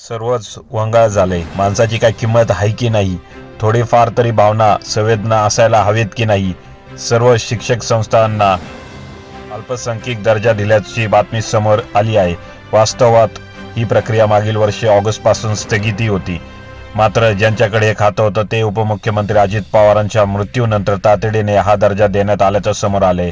सर्वच वंगाळ झालंय माणसाची काय किंमत आहे की नाही? थोडीफार तरी भावना संवेदना असायला हवेत की नाही? सर्व शिक्षक संस्थांना अल्पसंख्यक दर्जा दिल्याची बातमी समोर आली आहे. वास्तवात ही प्रक्रिया मागील वर्षी ऑगस्टपासून स्थगिती होती. मात्र ज्यांच्याकडे हे खातं होतं ते उपमुख्यमंत्री अजित पवारांच्या मृत्यूनंतर तातडीने हा दर्जा देण्यात आल्याचं समोर आले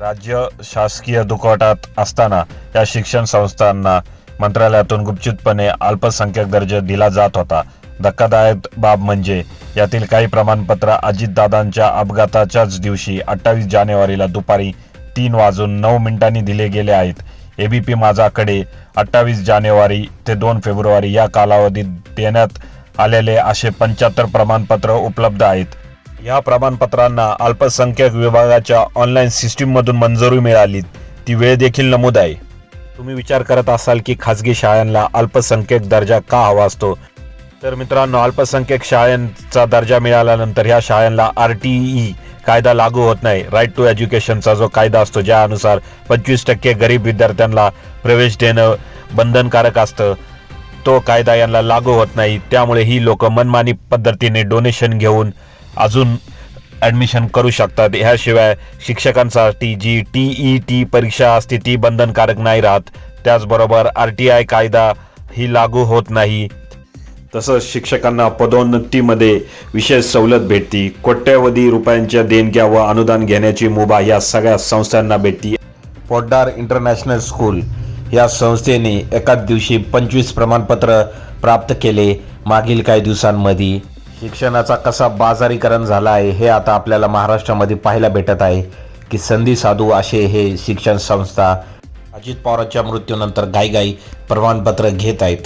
राज्य शासकीय दुखवटात असताना या शिक्षण संस्थांना मंत्रालयातून गुपचितपणे अल्पसंख्याक दर्जा दिला जात होता. धक्कादायक बाब म्हणजे यातील काही प्रमाणपत्र अजितदादांच्या अपघाताच्याच दिवशी अठ्ठावीस जानेवारीला दुपारी तीन वाजून नऊ मिनिटांनी दिले गेले आहेत. एबीपी माझाकडे अठ्ठावीस जानेवारी ते दोन फेब्रुवारी या कालावधीत देण्यात आलेले असे पंच्याहत्तर प्रमाणपत्र उपलब्ध आहेत. या प्रमाणपत्रांना अल्पसंख्याक विभागाच्या ऑनलाईन सिस्टीममधून मंजुरी मिळाली. ती वेळ देखील नमूद आहे. तुम्ही विचार करत असाल की खाजगी शाळांना अल्पसंख्यक दर्जा का हवा असतो? तर मित्रांनो अल्पसंख्यक शाळांचा दर्जा मिळाल्यानंतर ह्या शाळांना आर टी ई कायदा लागू होत नाही. राईट टू एज्युकेशनचा जो कायदा असतो ज्यानुसार पंचवीस टक्के गरीब विद्यार्थ्यांना प्रवेश देणं बंधनकारक असतं तो कायदा यांना लागू होत नाही. त्यामुळे ही लोक मनमानी पद्धतीने डोनेशन घेऊन अजून ॲडमिशन करू शकतात. ह्याशिवाय शिक्षकांसाठी जी टी ई टी परीक्षा असते ती बंधनकारक नाही राहत. त्याचबरोबर आर टी आय कायदा ही लागू होत नाही. तसंच शिक्षकांना पदोन्नतीमध्ये विशेष सवलत भेटती. कोट्यवधी रुपयांच्या देणग्या व अनुदान घेण्याची मुभा या सगळ्या संस्थांना भेटती. पोड्डार इंटरनॅशनल स्कूल या संस्थेने एकाच दिवशी पंचवीस प्रमाणपत्र प्राप्त केले मागील काही दिवसांमध्ये. शिक्षणाचा कसा बाजारीकरण झाला आहे हे आता आपल्याला महाराष्ट्रामध्ये पाहायला भेटत आहे की संधी साधू असे हे शिक्षण संस्था अजित पवारांच्या मृत्यूनंतर घाईघाई प्रमाणपत्र घेत आहेत.